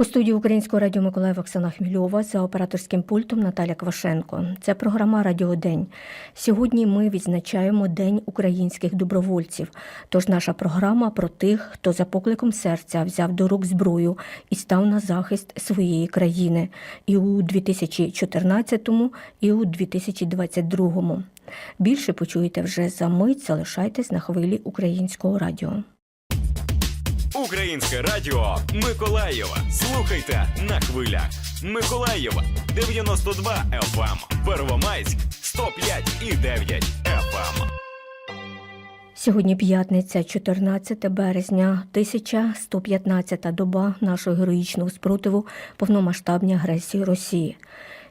У студії Українського радіо Миколаїв Оксана Хмільова за операторським пультом Наталя Квашенко. Це програма Радіодень. Сьогодні ми відзначаємо День українських добровольців. Тож наша програма про тих, хто за покликом серця взяв до рук зброю і став на захист своєї країни і у 2014-му, і у 2022-му. Більше почуєте вже за мить. Залишайтесь на хвилі українського радіо. Українське радіо Миколаєва. Слухайте на хвилях. Миколаєва 92 FM. Первомайськ 105 і 9 FM. Сьогодні п'ятниця, 14 березня, 1115 доба нашого героїчного спротиву повномасштабній агресії Росії.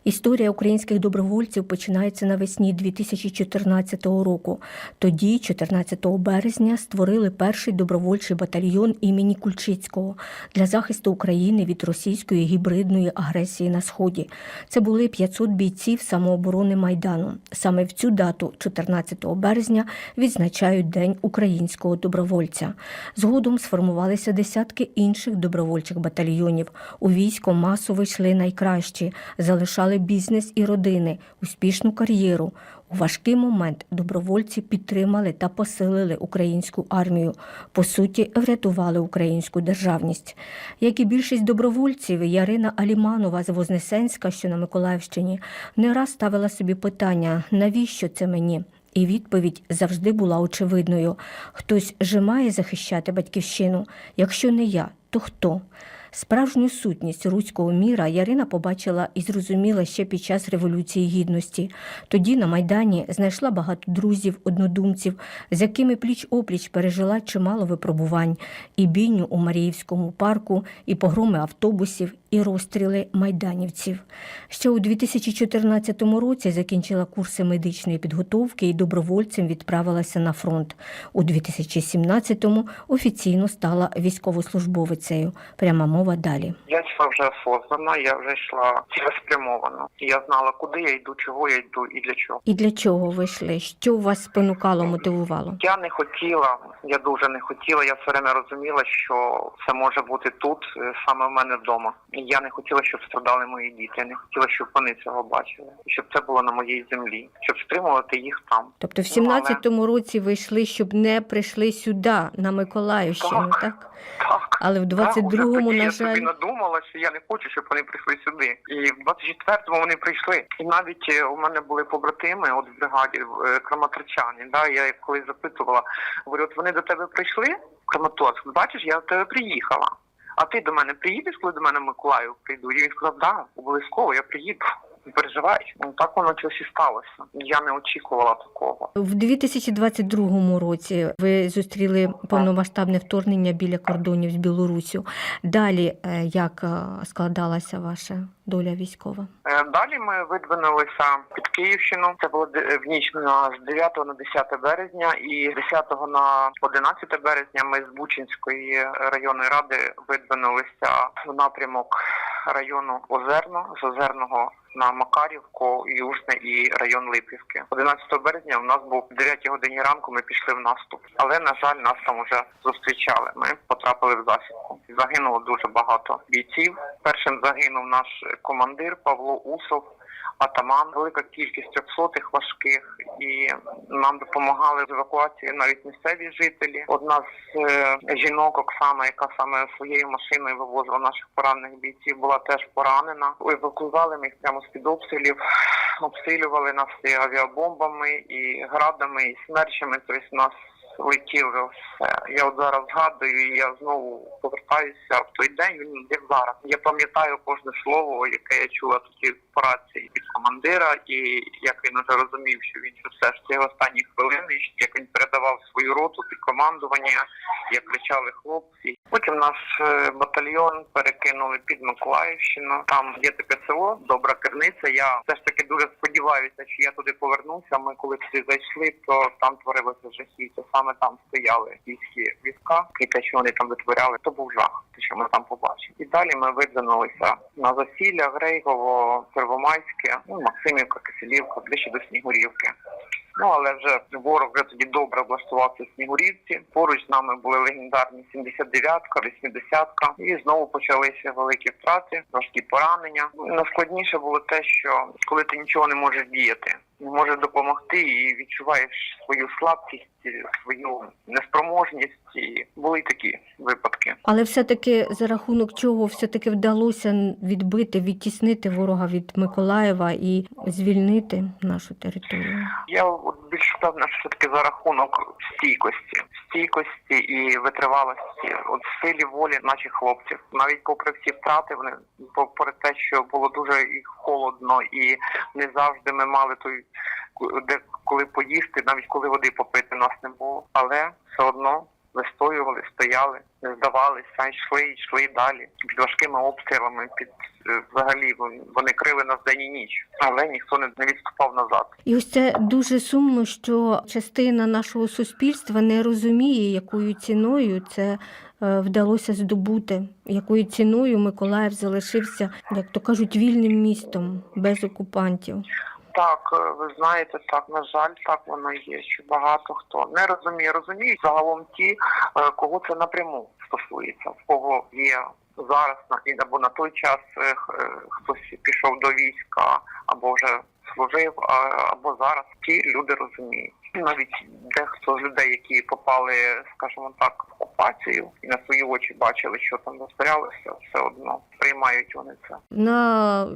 Історія українських добровольців починається навесні 2014 року. Тоді, 14 березня, створили перший добровольчий батальйон імені Кульчицького для захисту України від російської гібридної агресії на сході. Це були 500 бійців самооборони Майдану. Саме в цю дату, 14 березня, відзначають День українського добровольця. Згодом сформувалися десятки інших добровольчих батальйонів. У військо масово йшли найкращі, залишали бізнес і родини, успішну кар'єру. У важкий момент добровольці підтримали та посилили українську армію. По суті, врятували українську державність. Як і більшість добровольців, Ярина Аліманова з Вознесенська, що на Миколаївщині, не раз ставила собі питання: навіщо це мені? І відповідь завжди була очевидною: хтось же має захищати батьківщину. Якщо не я, то хто? Справжню сутність руського міра Ярина побачила і зрозуміла ще під час Революції Гідності. Тоді на Майдані знайшла багато друзів, однодумців, з якими пліч опліч пережила чимало випробувань, і бійню у Маріївському парку, і погроми автобусів, і розстріли майданівців. Ще у 2014 році закінчила курси медичної підготовки і добровольцем відправилася на фронт. У 2017-му офіційно стала військовослужбовицею. Пряма мова далі. Я йшла вже осознанно, я вже йшла цілеспрямовано. Я знала, куди я йду, чого я йду і для чого. І для чого ви йшли? Що вас спонукало, мотивувало? Я не хотіла, я дуже не хотіла. Я все время розуміла, що це може бути тут, е, саме в мене вдома. І я не хотіла, щоб страдали мої діти. Я не хотіла, щоб вони цього бачили, і щоб це було на моїй землі, щоб стримувати їх там. Тобто, в Ну, 17-му році ви йшли, щоб не прийшли сюди, на Миколаївщину, Так. так? Але в Так, уже 22-му, тоді на я собі жаль, надумала, що я не хочу, щоб вони прийшли сюди. І в 24-му вони прийшли. І навіть е, у мене були побратими, от в бригаді е, краматорчані. Да, я їх коли запитувала, говорю, от вони до тебе прийшли Краматорськ, бачиш, я до тебе приїхала. А ти до мене приїдеш, коли до мене Миколаїв прийду? І він сказав, да, обов'язково, я приїду. Не переживай. Ну так воно щось і сталося. Я не очікувала такого. в 2022 році ви зустріли повномасштабне вторгнення біля кордонів з Білоруссю. Далі е, як е, складалася ваша доля військова? Е, Далі ми видвинулися під Київщину. Це було в ніч на з 9 на 10 березня, і з 10 на 11 березня ми з Бучинської районної ради видвинулися в напрямок району Озерно з Озерного. На Макарівку, Южне і район Липівки. 11 березня у нас був в 9 годині ранку. Ми пішли в наступ, але на жаль, нас там вже зустрічали. Ми потрапили в засідку. Загинуло дуже багато бійців. Першим загинув наш командир Павло Усов. Атаман, велика кількість трьохсотих важких, і нам допомагали з евакуації навіть місцеві жителі. Одна з е, жінок, Оксана, яка саме своєю машиною вивозила наших поранених бійців, була теж поранена. Евакуювали ми їх прямо з під обстрілів, обстрілювали нас і авіабомбами, і градами, і смерчами. Тобто нас летіло все. Я от зараз згадую, і я знову повертаюся в той день. Він як зараз. Я пам'ятаю кожне слово, яке я чула тоді по рації від командира, і як він уже розумів, що він що все ж ці останні хвилини, як він передавав свою роту під командування, як кричали хлопці. Потім наш е, батальйон перекинули під Миколаївщину. Там є таке село, добра керниця. Я все ж таки дуже сподіваюся, що я туди повернуся. Ми коли туди зайшли, то там творилося жахіття. Саме там стояли війські війська, і те, що вони там витворяли, то був жах. Те, що ми там побачили. І далі ми видвинулися на засілля, Грейгово, Первомайське, ну Максимівка, Киселівка, ближче до Снігурівки. Ну але вже ворог вже тоді добре облаштувався в Снігурівці. Поруч з нами були легендарні 79-ка, 80-ка. І знову почалися великі втрати, важкі поранення. Найскладніше було те, що коли ти нічого не можеш діяти, не можеш допомогти і відчуваєш свою слабкість, свою неспроможність. І були такі випадки. Але все-таки за рахунок чого все-таки вдалося відбити, відтіснити ворога від Миколаєва і звільнити нашу територію. Я от більш певна, що все-таки за рахунок стійкості, стійкості і витривалості, от силі волі наших хлопців, навіть попри всі втрати, вони попри те, що було дуже і холодно, і не завжди ми мали той де коли поїсти, навіть коли води попити нас не було, але все одно вистоювали, стояли, не здавалися, йшли, йшли далі під важкими обстрілами, під е, взагалі вони- крили нас день і ніч, але ніхто не не відступав назад. І ось це дуже сумно, що частина нашого суспільства не розуміє, якою ціною це е, вдалося здобути, якою ціною Миколаїв залишився, як то кажуть, вільним містом без окупантів. Так, е, ви знаєте, так на жаль, так воно є. Що багато хто не розуміє, розуміють загалом ті, е, кого це напряму стосується, в кого є зараз на і- або на той час е, хтось пішов до війська, або вже служив, або зараз ті люди розуміють. Навіть дехто з людей, які попали, скажімо так, в окупацію і на свої очі бачили, що там витворялося, все одно приймають вони це. На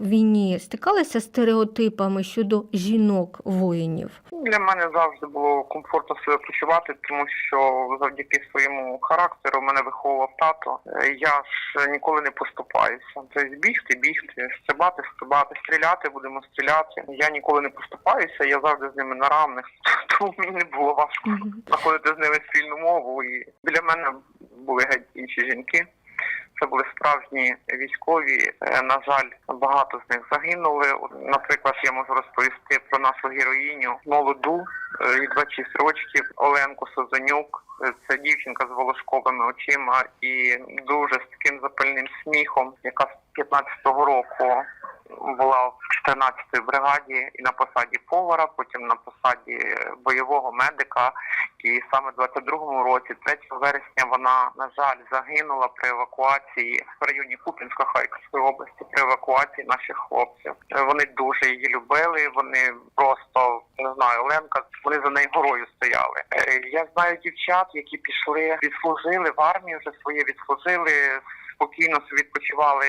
війні стикалися стереотипами щодо жінок воїнів. Для мене завжди було комфортно себе почувати, тому що завдяки своєму характеру мене виховував тато. Е, Я ж ніколи не поступаюся. Тобто бігти, бігти, стрибати, стрибати, стріляти, будемо стріляти. Я ніколи не поступаюся, я завжди з ними на равних. Тому мені не було важко знаходити з ними спільну мову. І біля мене були геть інші жінки. Це були справжні військові. Е, На жаль, багато з них загинули. Наприклад, я можу розповісти про нашу героїню молоду е, від 26 років Оленку Созонюк. Е, Це дівчинка з волошковими очима і дуже з таким запальним сміхом, яка з 15-го року була в 14-й бригаді і на посаді повара, потім на посаді бойового медика. І саме в 22-му році, 3 вересня, вона на жаль загинула при евакуації в районі Купінська Харківської області при евакуації наших хлопців. Вони дуже її любили. Вони просто не знаю, Оленка. Вони за нею горою стояли. Е, Я знаю дівчат, які пішли, відслужили в армії, вже своє відслужили. Спокійно відпочивали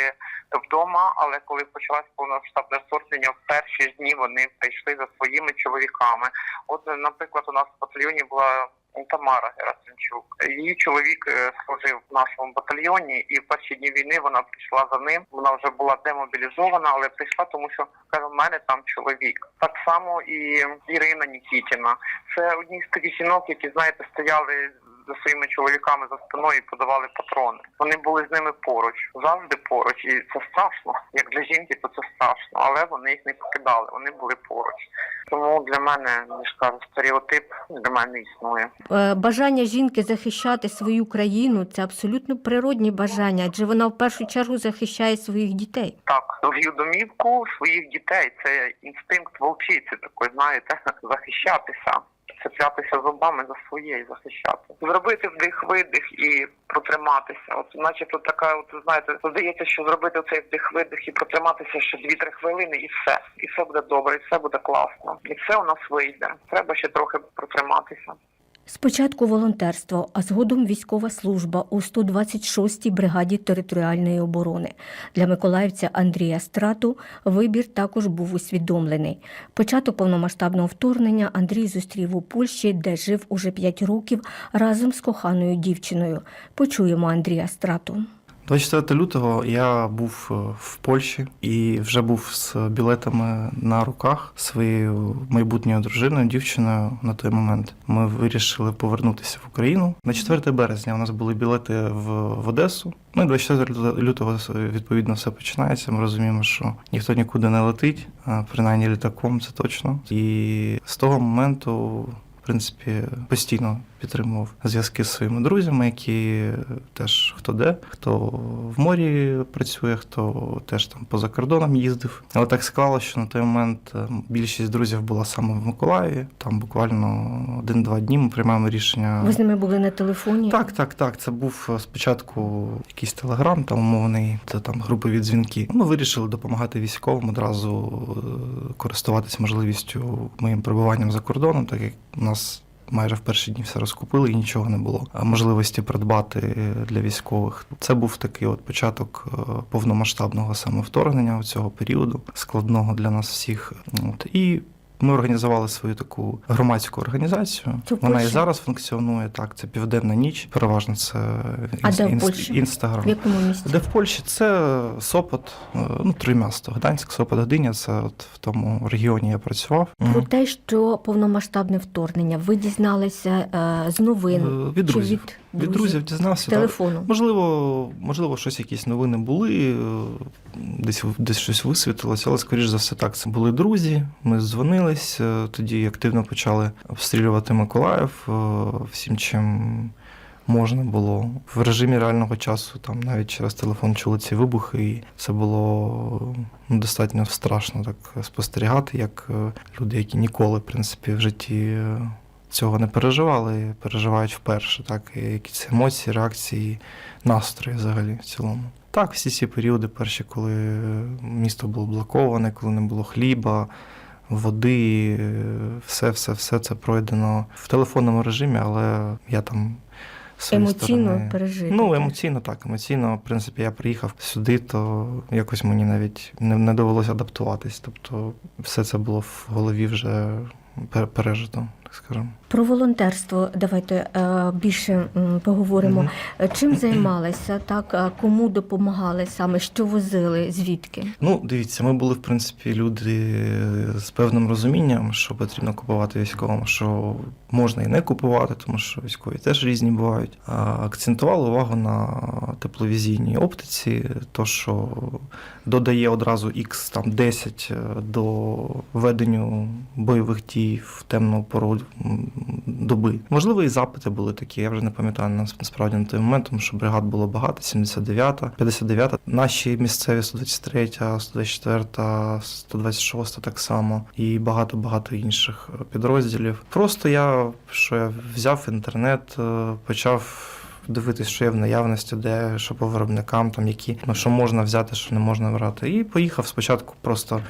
вдома, але коли почалась повномасштабне вторгнення, в перші ж дні вони прийшли за своїми чоловіками. От, наприклад, у нас в батальйоні була Тамара Герасимчук. Її чоловік е, служив в нашому батальйоні, і в перші дні війни вона прийшла за ним. Вона вже була демобілізована, але прийшла, тому що каже, в мене там чоловік. Так само і Ірина Нікітіна. Це одні з таких жінок, які знаєте, стояли за своїми чоловіками за спиною і подавали патрони. Вони були з ними поруч, завжди поруч, і це страшно. Як для жінки, то це страшно, але вони їх не покидали. Вони були поруч. Тому для мене я ж кажу, стереотип для мене існує. Е, Бажання жінки захищати свою країну це абсолютно природні бажання, адже вона в першу чергу захищає своїх дітей. Так, свою домівку своїх дітей це інстинкт вовчиці, такий, знаєте, захищатися. Цеплятися зубами за своє і захищати, зробити вдих видих і протриматися. От, начебто, така, от знаєте, здається, що зробити цей вдих видих і протриматися ще 2-3 хвилини, і все, і все буде добре, і все буде класно, і все у нас вийде. Треба ще трохи протриматися. Спочатку волонтерство, а згодом військова служба у 126-й бригаді територіальної оборони. Для миколаївця Андрія Страту вибір також був усвідомлений. Початок повномасштабного вторгнення Андрій зустрів у Польщі, де жив уже 5 років разом з коханою дівчиною. Почуємо Андрія Страту. 24 лютого я був е, в Польщі і вже був з білетами на руках своєю майбутньою дружиною, дівчиною на той момент. Ми вирішили повернутися в Україну. На 4 березня у нас були білети в, в Одесу. Ну і 24 лютого відповідно все починається. Ми розуміємо, що ніхто нікуди не летить, принаймні літаком, це точно. І з того моменту. В принципі, постійно підтримував зв'язки з своїми друзями, які теж хто де, хто в морі працює, хто теж там поза кордоном їздив. Але так склалося, що на той момент е, більшість друзів була саме в Миколаєві. Там буквально один-два дні ми приймаємо рішення. Ви з ними були на телефоні? Так, так, так. Це був е, спочатку якийсь телеграм, там умовний, це там групові дзвінки. Ми вирішили допомагати військовим одразу е, користуватися можливістю моїм перебуванням за кордоном, так як у нас. Майже в перші дні все розкупили і нічого не було. Можливості придбати для військових. Це був такий от початок е, повномасштабного саме вторгнення цього періоду, складного для нас всіх. От і ми організували свою таку громадську організацію. Це Вона і зараз функціонує. Так, це південна ніч. Переважно це А де в інс- Польщі? інстаграм. В якому місці? Де в Польщі це Сопот, е, ну Троємісто, Гданськ, Сопот, Гдиня. Це от в тому регіоні я працював. Про Мгм. те, що повномасштабне вторгнення, ви дізналися е, з новин Е, Від чи друзів. від, друзів дізнався. так. телефону? Можливо, можливо, щось якісь новини були, е, десь десь щось висвітлилося, але скоріш за все так. Це були друзі. Ми дзвонились, е, тоді активно почали обстрілювати Миколаїв е, всім, чим можна було. В режимі реального часу там навіть через телефон чули ці вибухи, і це було ну, достатньо страшно так спостерігати, як люди, які ніколи, в принципі, в житті. Цього не переживали, переживають вперше, так, і якісь емоції, реакції, настрої взагалі в цілому. Так, всі ці періоди, перші, коли місто було блоковане, коли не було хліба, води, все, все, все це пройдено в телефонному режимі, але я там Емоційно пережити. Ну, емоційно так. Емоційно, в принципі, я приїхав сюди, то якось мені навіть не, не довелося адаптуватись. Тобто, все це було в голові вже пер- пережито, так скажемо. Про волонтерство давайте е, більше поговоримо. Е, Чим займалися, так е, кому допомагали саме, що возили, звідки? Ну, дивіться, ми були, в принципі, люди з певним розумінням, що потрібно купувати військовим, що можна і не купувати, тому що військові теж різні бувають. А акцентували увагу на тепловізійній оптиці, то що додає одразу X там 10 до веденню бойових дій в темну пору доби. Можливо, і запити були такі. Я вже не пам'ятаю нас- насправді на той момент, тому що бригад було багато: 79-та, 59-та. Наші місцеві 123, 124, 126 так само, і багато багато інших е, підрозділів. Просто я що я взяв інтернет, е, почав. Дивитись, що є в наявності, де що по виробникам, там які ну що можна взяти, що не можна брати. І поїхав спочатку. Просто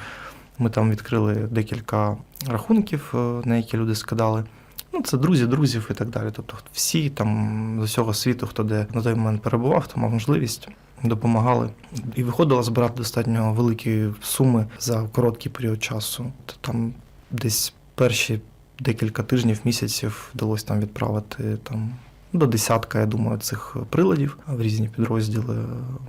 ми там відкрили декілька рахунків, е, на які люди скидали. Ну, це друзі, друзів і так далі. Тобто всі там з усього світу, хто де на той момент перебував, хто мав можливість, допомагали. І виходило збирати достатньо великі суми за короткий період часу. То там десь перші декілька тижнів, місяців вдалося там відправити там. До десятка, я думаю, цих приладів в різні підрозділи.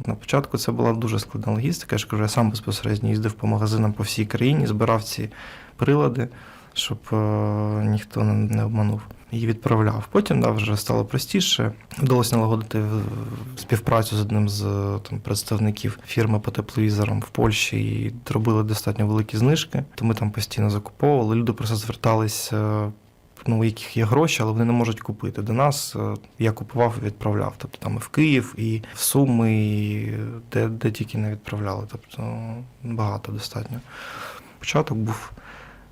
На початку це була дуже складна логістика. Я ж кажу, я сам безпосередньо їздив по магазинам по всій країні, збирав ці прилади, щоб е, ніхто не, обманув. І відправляв. Потім да, вже стало простіше. Вдалося налагодити е, співпрацю з одним з е, там, представників фірми по тепловізорам в Польщі і робили достатньо великі знижки. То ми там постійно закуповували. Люди просто звертались. Ну, у яких є гроші, але вони не можуть купити. До нас е, я купував і відправляв. Тобто там і в Київ, і в Суми, і де, де тільки не відправляли. Тобто багато достатньо. Початок був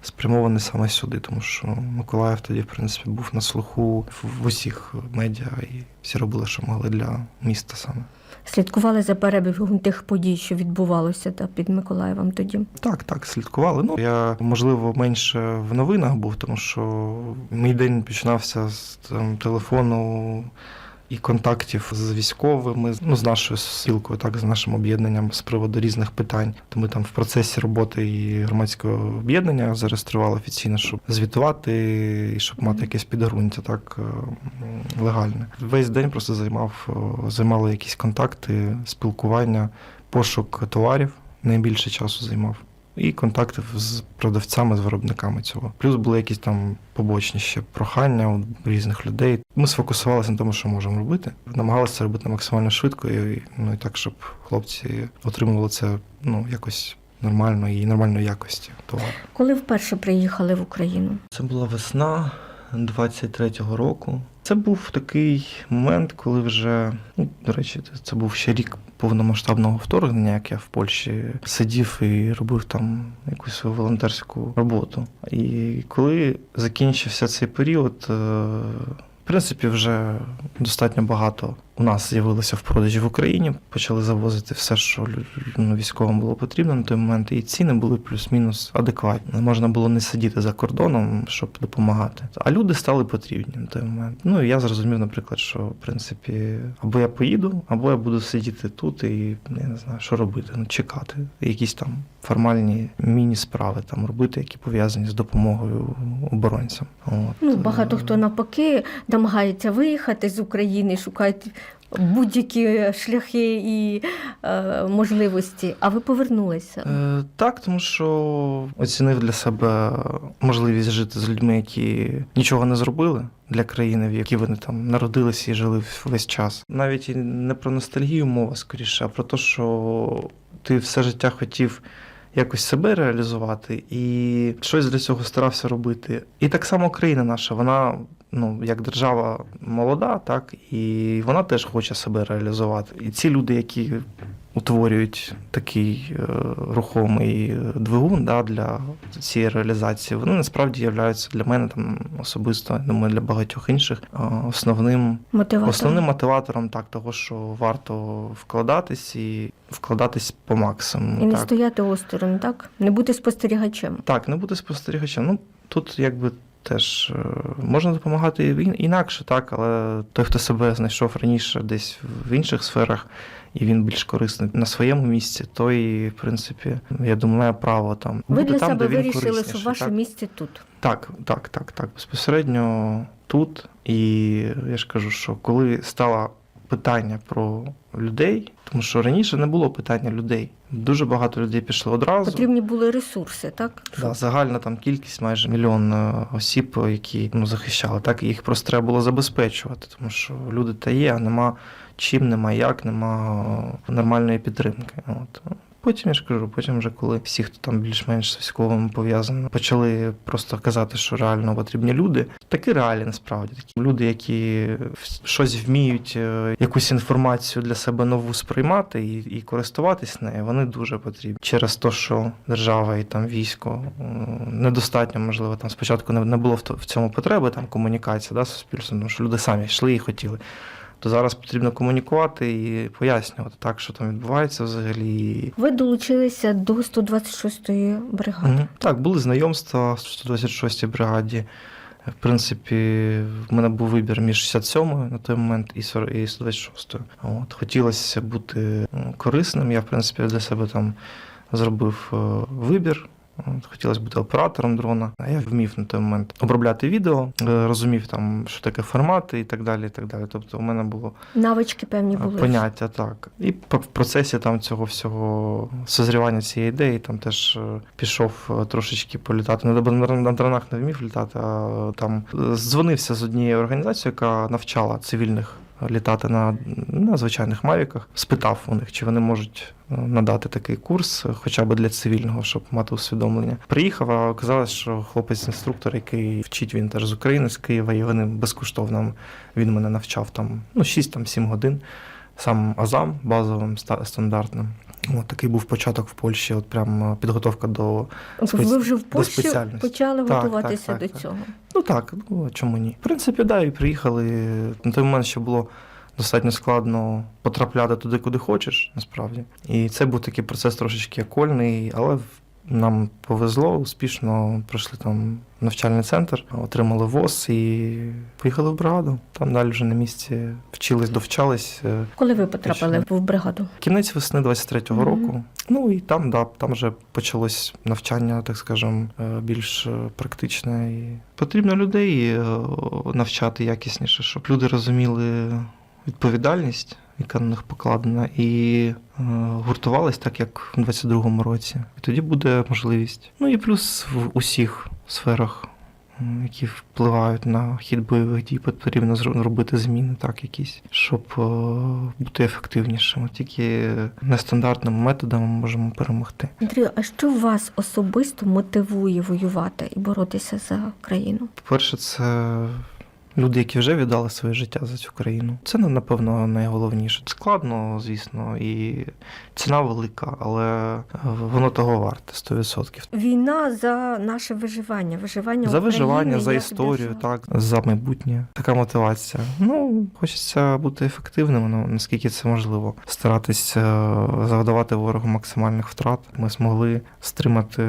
спрямований саме сюди, тому що Миколаїв тоді, в принципі, був на слуху в, в усіх медіа, і всі робили, що могли для міста саме. Слідкували за перебігом тих подій, що відбувалося та під Миколаєвом тоді. Так, так, слідкували. Ну я можливо менше в новинах був, тому що мій день починався з там, телефону і контактів з військовими, ну з нашою спілкою, так з нашим об'єднанням з приводу різних питань. То ми там в процесі роботи і громадського об'єднання зареєстрували офіційно, щоб звітувати і щоб мати якесь підґрунтя, так е, легальне. Весь день просто займав е, займали якісь контакти, спілкування, пошук товарів. Найбільше часу займав. І контакти з продавцями, з виробниками цього. Плюс були якісь там побочні ще прохання у різних людей. Ми сфокусувалися на тому, що можемо робити. Намагалися це робити максимально швидко, і, ну, і так, щоб хлопці отримували це ну, якось нормально і нормальної якості товару. Коли вперше приїхали в Україну? Це була весна 23-го року. Це був такий момент, коли вже, ну, до речі, це- це був ще рік повномасштабного вторгнення, як я в Польщі сидів і робив там якусь свою волонтерську роботу. І коли закінчився цей період, е, в принципі, вже достатньо багато у нас з'явилося в продажі в Україні. Почали завозити все, що ну, військовим було потрібно на той момент, і ціни були плюс-мінус адекватні. Можна було не сидіти за кордоном, щоб допомагати. А люди стали потрібні на той момент. Ну і я зрозумів, наприклад, що в принципі або я поїду, або я буду сидіти тут і я не знаю, що робити. Ну, чекати. Якісь там формальні міні-справи там робити, які пов'язані з допомогою оборонцям. От. Ну, багато хто навпаки намагається виїхати з України, шукають будь-які шляхи і е, можливості. А ви повернулися? Е, так, тому що оцінив для себе можливість жити з людьми, які нічого не зробили для країни, в якій вони там народилися і жили весь час. Навіть і не про ностальгію мова скоріше, а про те, що ти все життя хотів. Якось себе реалізувати і щось для цього старався робити. І так само країна наша, вона ну як держава молода, так і вона теж хоче себе реалізувати. І ці люди, які утворюють такий е, рухомий е, двигун да, для цієї реалізації, вони насправді являються для мене там особисто, я думаю, для багатьох інших е, основним Мотиватор. Основним мотиватором так того, що варто вкладатись і вкладатись по максимуму. І не так. стояти осторонь, так? Не бути спостерігачем. так, не бути спостерігачем. Ну тут якби теж е, можна допомагати інакше, так, але той, хто себе знайшов раніше десь в інших сферах, і він більш корисний на своєму місці, той, в принципі, я думаю, має право там Ви для там, себе де він вирішили, що ваше так? місце тут. Так, так, так, так. Безпосередньо тут. І я ж кажу, що коли стало питання про людей, тому що раніше не було питання людей. Дуже багато людей пішло одразу. Потрібні були ресурси, так? Да, загальна там кількість майже мільйон е, осіб, які ну, захищали. Так їх просто треба було забезпечувати, тому що люди та є, а нема чим, нема як, нема е, нормальної підтримки. От. Потім я ж кажу, потім вже коли всі, хто там більш-менш з військовим пов'язаний, почали просто казати, що реально потрібні люди. Такі реалі насправді такі люди, які щось вміють, е, якусь інформацію для себе нову сприймати і, і користуватись нею, вони дуже потрібні. Через те, що держава і там військо е, недостатньо, можливо, там спочатку не, було в, в цьому потреби, там комунікація да, суспільством, тому що люди самі йшли і хотіли. То зараз потрібно комунікувати і пояснювати так, що там відбувається взагалі. Ви долучилися до 126-ї бригади. Так, були знайомства в 126-й бригаді. В принципі, в мене був вибір між 67-ю на той момент і 40 і 126-ю. От. Хотілося бути корисним. Я, в принципі, для себе там зробив е, вибір. От, Хотілося бути оператором дрона. А я вмів на той момент обробляти відео, е, розумів там, що таке формати і так далі. І так далі. Тобто, у мене було Навички певні були. Поняття, так. І в процесі там цього всього созрівання цієї ідеї там теж е, пішов е, трошечки політати. Не на, на дронах не вмів літати, а там е, дзвонився з однією організацією, яка навчала цивільних літати на, на звичайних мавіках. Спитав у них, чи вони можуть е, надати такий курс, е, хоча б для цивільного, щоб мати усвідомлення. Приїхав, а оказалось, що хлопець-інструктор, який вчить він теж з України, з Києва, і вони безкоштовно він мене навчав там ну, 6-7 годин. Сам Азам базовим ста- стандартним. От такий був початок в Польщі, от прям е, підготовка до. спец- Ви вже в Польщі почали Так, готуватися так, до так, так. цього. Ну так, ну чому ні? В принципі, да, і приїхали. На той момент ще було достатньо складно потрапляти туди, куди хочеш, насправді. І це був такий процес трошечки окольний, але нам повезло, успішно пройшли там навчальний центр, отримали ВОЗ і поїхали в бригаду. Там далі вже на місці вчились, довчались. Е, Коли ви потрапили в бригаду? Кінець весни 23-го Мгм. року. Ну і там, да, там вже почалось навчання, так скажем, е, більш е, практичне. І потрібно людей навчати якісніше, щоб люди розуміли відповідальність, яка на них покладена, і е, гуртувались так, як в 22-му році. І тоді буде можливість. Ну і плюс в усіх сферах. Які впливають на хід бойових дій, потрібно зро- робити зміни, так якісь, щоб е, бути ефективнішими. Тільки нестандартними методами ми можемо перемогти. Андрію, а що вас особисто мотивує воювати і боротися за країну? По-перше, це люди, які вже віддали своє життя за цю країну. Це напевно найголовніше. Складно, звісно, і ціна велика, але е, воно того варте 100%. Війна за наше виживання, виживання За виживання, за історію, так, за майбутнє. Така мотивація. Ну, хочеться бути ефективним, ну, наскільки це можливо. Старатися е, завдавати ворогу максимальних втрат. Ми змогли стримати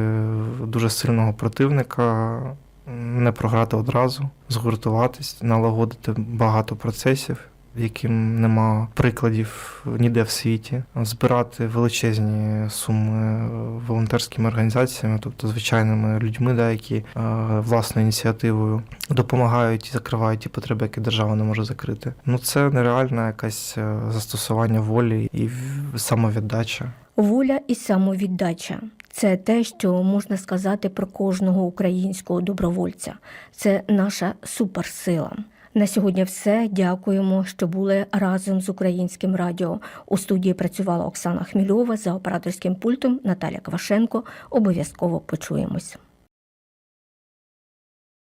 дуже сильного противника, не програти одразу, згуртуватись, налагодити багато процесів. Яким нема прикладів ніде в світі, збирати величезні суми волонтерськими організаціями, тобто звичайними людьми, да, які е, власною ініціативою допомагають і закривають ті потреби, які держава не може закрити. Ну це нереальне якесь е, застосування волі і самовіддача. Воля і самовіддача це те, що можна сказати про кожного українського добровольця. Це наша суперсила. На сьогодні все. Дякуємо, що були разом з українським радіо. У студії працювала Оксана Хмільова за операторським пультом Наталя Квашенко. Обов'язково почуємось.